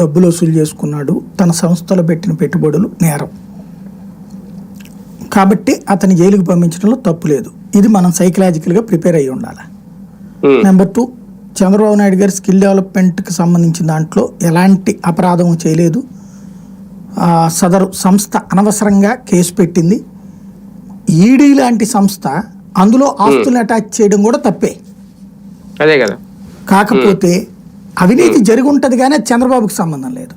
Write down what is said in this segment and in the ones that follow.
డబ్బులు వసూలు చేసుకున్నాడు. తన సంస్థలో పెట్టిన పెట్టుబడులు నేరం. కాబట్టి అతని జైలుకి పంపించడంలో తప్పు లేదు. ఇది మనం సైకలాజికల్గా ప్రిపేర్ అయ్యి ఉండాలి? నెంబర్ టూ చంద్రబాబు నాయుడు గారి స్కిల్ డెవలప్మెంట్కి సంబంధించిన దాంట్లో ఎలాంటి అపరాధం చేయలేదు. సదరు సంస్థ అనవసరంగా కేసు పెట్టింది. ఈడీ లాంటి సంస్థ అందులో ఆస్తులను అటాచ్ చేయడం కూడా తప్పే. అదే కదా. కాకపోతే అవినీతి జరిగి ఉంటుంది కానీ చంద్రబాబుకి సంబంధం లేదు.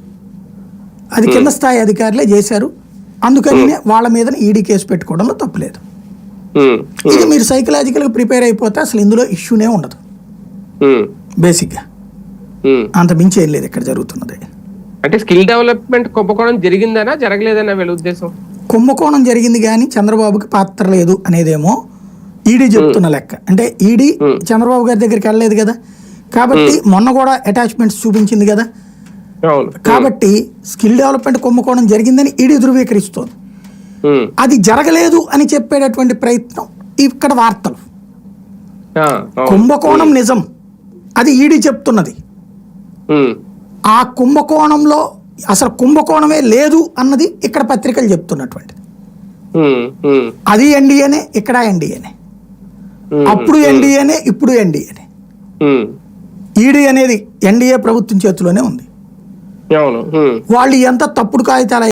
అది కింద స్థాయి అధికారులే చేశారు. అందుకని వాళ్ళ మీద ఈడీ కేసు పెట్టుకోవడంలో తప్పులేదు ఇది మీరు సైకలాజికల్గా ప్రిపేర్ అయిపోతే అసలు ఇందులో ఇష్యూనే ఉండదు. బేసిక్గా. అంత మించి ఏం లేదు ఇక్కడ జరుగుతున్నది. అంటే స్కిల్ డెవలప్మెంట్ కుంభకోణం జరిగిందనా జరగలేదనా వీళ్ళ ఉద్దేశం? కుంభకోణం జరిగింది కానీ చంద్రబాబుకి పాత్ర లేదు అనేదేమో ఈడీ చెప్తున్న లెక్క. అంటే ఈడీ చంద్రబాబు గారి దగ్గరికి వెళ్ళలేదు కదా. కాబట్టి మొన్న కూడా అటాచ్మెంట్స్ చూపించింది కదా. కాబట్టి స్కిల్ డెవలప్మెంట్ కుంభకోణం జరిగిందని ఈడీ ధృవీకరిస్తోంది. అది జరగలేదు అని చెప్పేటటువంటి ప్రయత్నం ఇక్కడ వార్తలు. కుంభకోణం నిజం. అది ఈడీ చెప్తున్నది. ఆ కుంభకోణంలో అసలు కుంభకోణమే లేదు అన్నది ఇక్కడ పత్రికలు చెప్తున్నటువంటిది అది ఎన్డీఏనే ఇక్కడ ఎన్డీఏనే. అప్పుడు ఎన్డీఏనే ఇప్పుడు ఎన్డీఏనే. ఈడీ అనేది ఎన్డీఏ ప్రభుత్వం చేతిలోనే ఉంది. వాళ్ళు ఎంత తప్పుడు కాగితాలు